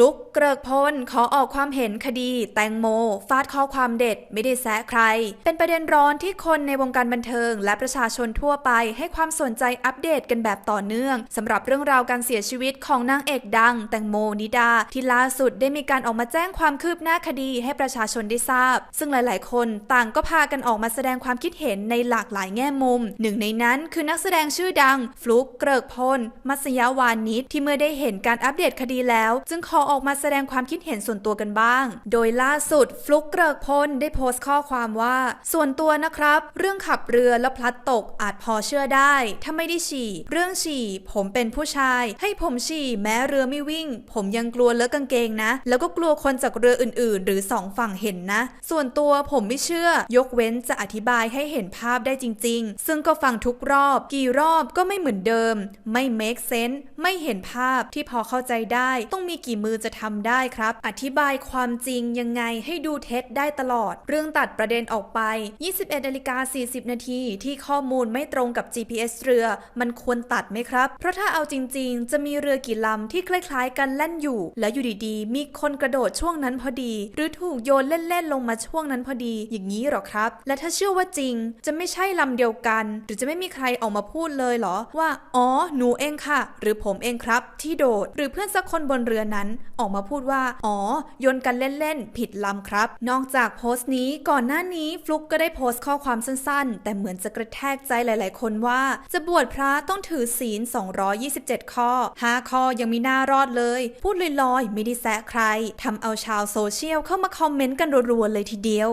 ลุกเกริกพลขอออกความเห็นคดี แตงโม ฟาดข้อความเด็ดไม่ได้แซะใคร เป็นประเด็นร้อนที่คนในวงการบันเทิง และประชาชนทั่วไปให้ความสนใจอัปเดตกันแบบต่อเนื่องสำหรับเรื่องราวการเสียชีวิตของนางเอกดัง แตงโมนิดา ที่ล่าสุดได้มีการออกมาแจ้งความคืบหน้าคดีให้ประชาชนได้ทราบ ซึ่งหลาย ๆ คนต่างก็พากันออกมาแสดงความคิดเห็นในหลากหลายแง่มุม หนึ่งในนั้นคือนักแสดงชื่อดัง ฟลุกเกริกพลมัสยาวานิชที่เมื่อได้เห็นการอัปเดตคดีแล้ว จึงขอออกมาแสดงความคิดเห็นส่วนตัวกันบ้าง โดยล่าสุดฟลุกเกริกพลได้โพสต์ข้อความว่า ส่วนตัวนะครับ เรื่องขับเรือแล้วพลัดตกอาจพอเชื่อได้ ถ้าไม่ได้ฉี่ เรื่องฉี่ ผมเป็นผู้ชาย ให้ผมฉี่ แม้เรือไม่วิ่ง ผมยังกลัวเลอะกางเกงนะ แล้วก็กลัวคนจากเรืออื่น ๆ หรือสองฝั่งเห็นนะ ส่วนตัวผมไม่เชื่อ ยกเว้นจะอธิบายให้เห็นภาพได้จริง ๆ ซึ่งก็ฟังทุกรอบ กี่รอบก็ไม่เหมือนเดิม ไม่ make sense ไม่เห็นภาพที่พอเข้าใจได้ ต้องมีกี่มือมือจะทำได้ครับ อธิบายความจริงยังไงให้ดูเท็จได้ตลอด เรื่องตัดประเด็นออกไป 21นาฬิกา40 นาทีที่ข้อมูลไม่ตรงกับ GPS เรือ มันควรตัดไหมครับ เพราะถ้าเอาจริง ๆ จะมีเรือกี่ลำที่คล้าย ๆ กันแล่นอยู่ แล้วอยู่ดีๆ มีคนกระโดดช่วงนั้นพอดี หรือถูกโยนเล่นๆลงมาช่วงนั้นพอดี อย่างนี้หรอครับ และถ้าเชื่อว่าจริง จะไม่ใช่ลำเดียวกัน หรือจะไม่มีใครออกมาพูดเลยเหรอว่าอ๋อหนูเองค่ะ หรือผมเองครับ ที่โดด หรือเพื่อนสักคนบนเรือนั้นออกมาพูดว่า อ๋อ โยนกันเล่นๆ ผิดลำครับ นอกจากโพสต์นี้ก่อนหน้านี้ฟลุกก็ได้โพสต์ข้อความสั้นๆ แต่เหมือนจะกระแทกใจหลาย ๆ คนว่า จะบวชพระต้องถือศีล 227 ข้อ 5 ข้อยังมีหน้ารอดเลย พูดลอยๆ ไม่ได้แซะใครทำเอาชาวโซเชียลเข้ามาคอมเมนต์กันรัวๆเลยทีเดียว